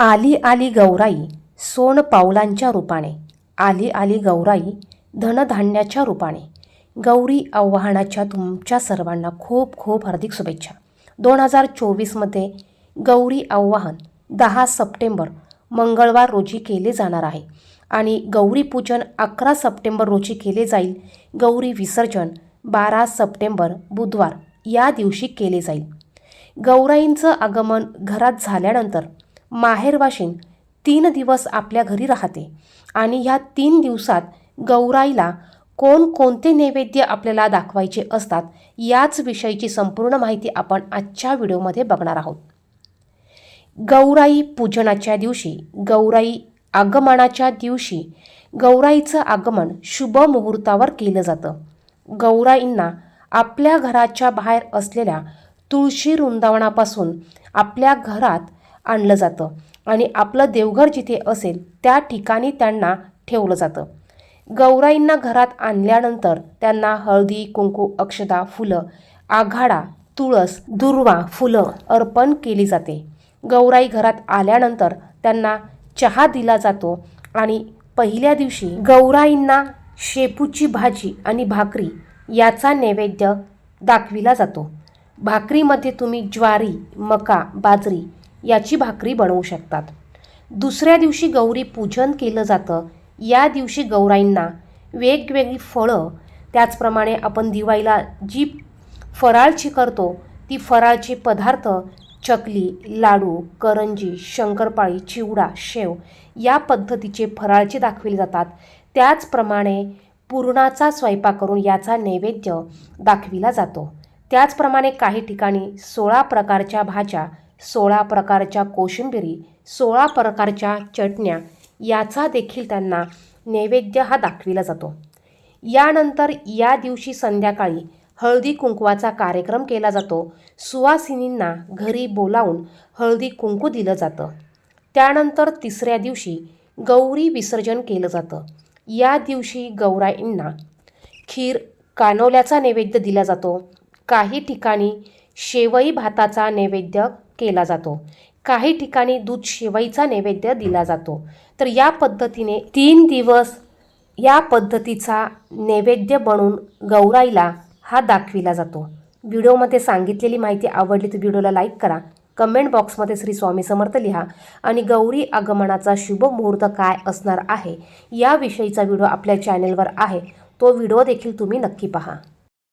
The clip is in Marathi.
आली आली गौराई सोन पावलांच्या रूपाने. आली आली गौराई धनधान्याच्या रूपाने. गौरी आव्हानाच्या तुमच्या सर्वांना खूप खूप हार्दिक शुभेच्छा. दोन हजार चोवीसमध्ये गौरी आव्हान दहा सप्टेंबर मंगळवार रोजी केले जाणार आहे आणि गौरी पूजन अकरा सप्टेंबर रोजी केले जाईल. गौरी विसर्जन बारा सप्टेंबर बुधवार या दिवशी केले जाईल. गौराईंचं आगमन घरात झाल्यानंतर माहेरवाशीन तीन दिवस आपल्या घरी राहते. आणि ह्या तीन दिवसात गौराईला कोणकोणते नैवेद्य आपल्याला दाखवायचे असतात याच विषयीची संपूर्ण माहिती आपण आजच्या व्हिडिओमध्ये बघणार आहोत. गौराई पूजनाच्या दिवशी गौराई आगमनाच्या दिवशी गौराईचं आगमन शुभ मुहूर्तावर केलं जातं. गौराईंना आपल्या घराच्या बाहेर असलेल्या तुळशी वृंदावनापासून आपल्या घरात आणलं जातं. आणि आपलं देवघर जिथे असेल त्या ठिकाणी त्यांना ठेवलं जातं. गौराईंना घरात आणल्यानंतर त्यांना हळदी कुंकू अक्षदा फुलं आघाडा तुळस दुर्वा फुलं अर्पण केली जाते. गौराई घरात आल्यानंतर त्यांना चहा दिला जातो आणि पहिल्या दिवशी गौराईंना शेपूची भाजी आणि भाकरी याचा नैवेद्य दाखविला जातो. भाकरीमध्ये तुम्ही ज्वारी मका बाजरी याची भाकरी बनवू शकतात. दुसऱ्या दिवशी गौरी पूजन केलं जातं. या दिवशी गौराईंना वेगवेगळी फळं त्याचप्रमाणे आपण दिवाळीला जी फराळची करतो ती फराळचे पदार्थ चकली लाडू करंजी शंकरपाळी चिवडा शेव या पद्धतीचे फराळचे दाखविले जातात. त्याचप्रमाणे पुरणाचा स्वयंपाक करून याचा नैवेद्य दाखविला जातो. त्याचप्रमाणे काही ठिकाणी सोळा प्रकारच्या भाज्या सोळा प्रकारच्या कोशिंबिरी सोळा प्रकारच्या चटण्या याचा देखील त्यांना नैवेद्य हा दाखविला जातो. यानंतर या दिवशी संध्याकाळी हळदी कुंकवाचा कार्यक्रम केला जातो. सुवासिनींना घरी बोलावून हळदी कुंकू दिलं जातं. त्यानंतर तिसऱ्या दिवशी गौरी विसर्जन केलं जातं. या दिवशी गौराईंना खीर कानोल्याचा नैवेद्य दिला जातो. काही ठिकाणी शेवई भाताचा नैवेद्य केला जातो. काही ठिकाणी दूध शेवईचा नैवेद्य दिला जातो. तर या पद्धतीने तीन दिवस या पद्धतीचा नैवेद्य बनून गौराईला हा दाखविला जातो. व्हिडिओमध्ये सांगितलेली माहिती आवडली तर व्हिडिओला लाईक करा. कमेंट बॉक्समध्ये श्री स्वामी समर्थ लिहा आणि गौरी आगमनाचा शुभ मुहूर्त काय असणार आहे? याविषयीचा व्हिडिओ आपल्या चॅनेलवर आहे. तो व्हिडिओ देखील तुम्ही नक्की पहा.